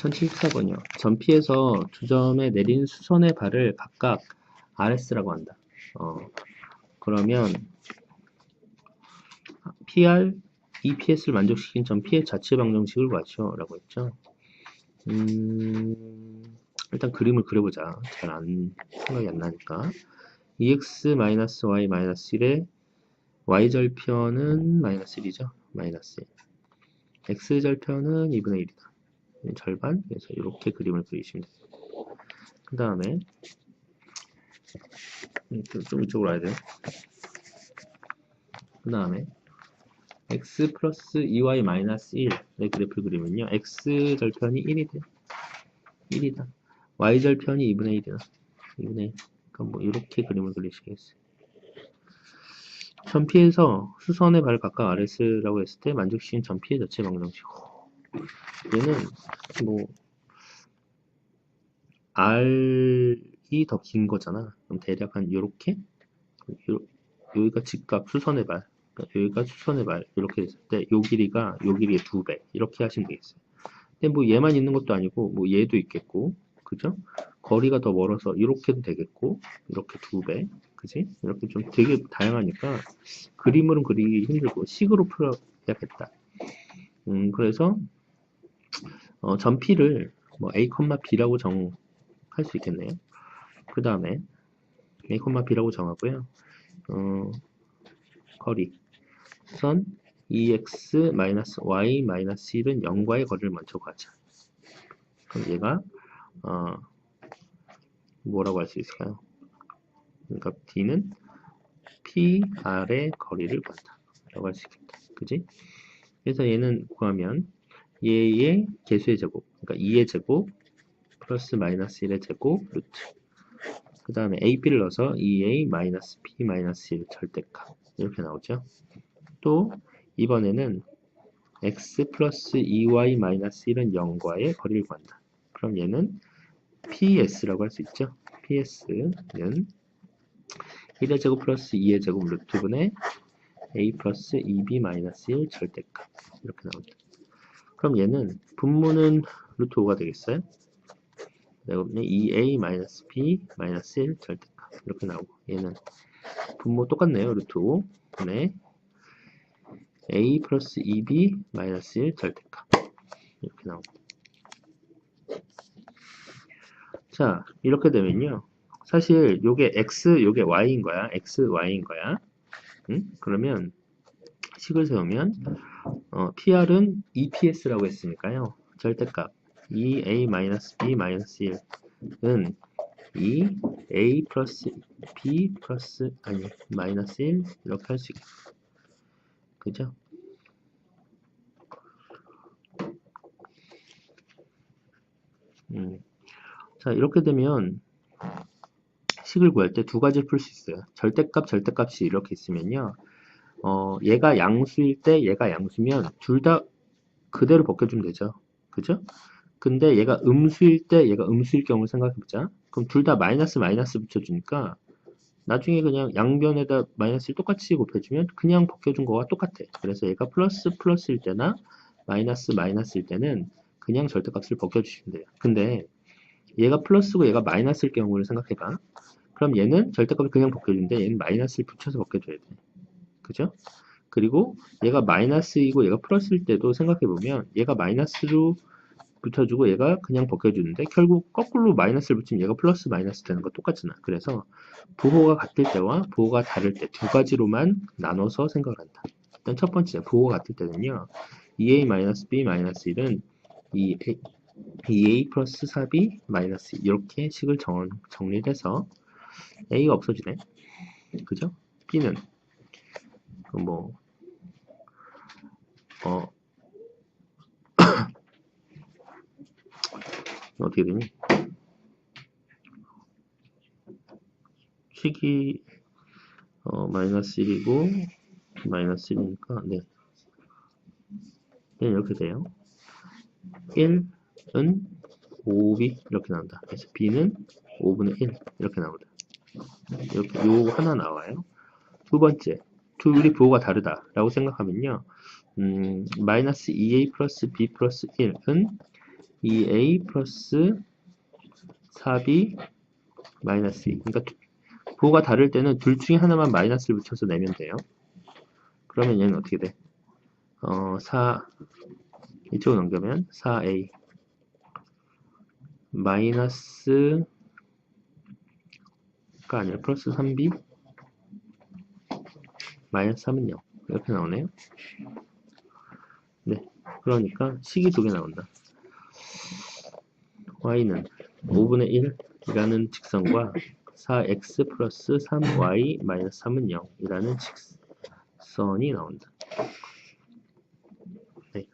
1074번이요. 전피에서 두 점에 내린 수선의 발을 각각 RS라고 한다. 어, 그러면 PR, EPS를 만족시킨 전피의 자체 방정식을 구하죠. 라고 했죠. 음, 일단 그림을 그려보자. 잘 안, 생각이 안 나니까. EX-Y-1의 Y절편은 마이너스 1이죠. 마이너스 1. X절편은 2분의 1이다. 절반 그래서 이렇게 그림을 그리시면 됩니다. 그 다음에 음, 좀 이쪽으로 와야 돼요. 그 다음에 x 플러스 2y 마이너스 1의 그래프를 그리면요. x 절편이 1이 돼요. 1이다. y 절편이 2분의 1이다. 2분의 1. 그러니까 뭐 이렇게 그림을 그리시겠어요. 전피에서 수선의 발 각각 RS라고 했을 때 만족시킨 전피의 자체 방정식. 얘는 뭐 R이 더 긴 거잖아. 그럼 대략 한 요렇게 요, 여기가 직각 수선의 발 그러니까 여기가 수선의 발 이렇게 됐을 때 요 길이가 요 길이의 두 배 이렇게 하시면 되겠어요. 근데 뭐 얘만 있는 것도 아니고 뭐 얘도 있겠고 그죠? 거리가 더 멀어서 이렇게도 되겠고 이렇게 두 배 그지? 이렇게 좀 되게 다양하니까 그림으로는 그리기 힘들고 식으로 풀어야겠다. 음 그래서 어, 전피를 뭐 a, b라고 정할 수 있겠네요. 그 다음에 a, b라고 정하고요. 어, 거리 선 ex y 1은 0과의 거리를 먼저 구하자. 그럼 얘가 어, 뭐라고 할 수 있을까요? 그러니까 d는 pr의 거리를 구한다. 라고 할 수 있겠다. 그지? 그래서 얘는 구하면 얘의 개수의 제곱, 그러니까 2의 제곱 플러스 마이너스 1의 제곱 루트 그 다음에 AB를 넣어서 2A 마이너스 B 마이너스 1 절대값 이렇게 나오죠. 또 이번에는 x 플러스 2y 마이너스 1은 0과의 거리를 구한다. 그럼 얘는 PS라고 할 수 있죠. PS는 1의 제곱 플러스 2의 제곱 루트 분의 a 플러스 2b 마이너스 1 절대값 이렇게 나옵니다. 그럼 얘는 분모는 루트 5가 되겠어요? 그다음에 2a-b 1 절대값. 이렇게 나오고 얘는 분모 똑같네요. 루트 5 분의 a 플러스 2b 1 절대값. 이렇게 나오고. 자 이렇게 되면요. 사실 요게 x 요게 y인 거야. X y인 거야. 응? 그러면 식을 세우면 어, PR은 EPS라고 했으니까요. 절대값 2A-B-1은 2A 플러스 B 플러스 아니 마이너스 1 이렇게 할 수 있겠죠. 그죠? 음. 자 이렇게 되면 식을 구할 때 두 가지 풀 수 있어요. 절대값, 절대값이 이렇게 있으면요. 어, 얘가 양수일 때 얘가 양수면 둘 다 그대로 벗겨주면 되죠. 그죠? 근데 얘가 음수일 때 얘가 음수일 경우를 생각해보자. 그럼 둘 다 마이너스 마이너스 붙여주니까 나중에 그냥 양변에다 마이너스를 똑같이 곱해주면 그냥 벗겨준 거와 똑같아. 그래서 얘가 플러스 플러스일 때나 마이너스 마이너스일 때는 그냥 절대값을 벗겨주시면 돼요. 근데 얘가 플러스고 얘가 마이너스일 경우를 생각해봐. 그럼 얘는 절대값을 그냥 벗겨주는데 얘는 마이너스를 붙여서 벗겨줘야 돼. 그죠? 그리고 얘가 마이너스이고 얘가 플러스일 때도 생각해보면 얘가 마이너스로 붙여주고 얘가 그냥 벗겨주는데 결국 거꾸로 마이너스를 붙이면 얘가 플러스 마이너스 되는 거 똑같잖아. 그래서 부호가 같을 때와 부호가 다를 때 두 가지로만 나눠서 생각을 한다. 일단 첫 번째 부호가 같을 때는요. 2a-b-1은 2a, 2a 플러스 4b 마이너스 이렇게 식을 정, 정리해서 a가 없어지네. 그죠? b는 뭐, 어, 어떻게 되니? 식이, 어, 마이너스 1이고, 마이너스 1이니까, 네. 네, 이렇게 돼요. 1은 5비 이렇게 나온다. 그래서 b는 5분의 1 이렇게 나옵니다. 이렇게 요 하나 나와요. 두 번째, 둘이 부호가 다르다라고 생각하면요. 음, 마이너스 2a 플러스 b 플러스 1은 2a 플러스 4b 마이너스 2. 그러니까 두- 부호가 다를 때는 둘 중에 하나만 마이너스를 붙여서 내면 돼요. 그러면 얘는 어떻게 돼? 어, 4 이쪽으로 넘겨면 4a 마이너스가 아니라 플러스 3b 마이너스 3은 0 이렇게 나오네요. 네, 그러니까 식이 두 개 나온다. y는 5분의 1 이라는 직선과 4x 플러스 3y 마이너스 3은 0 이라는 직선이 나온다. 네.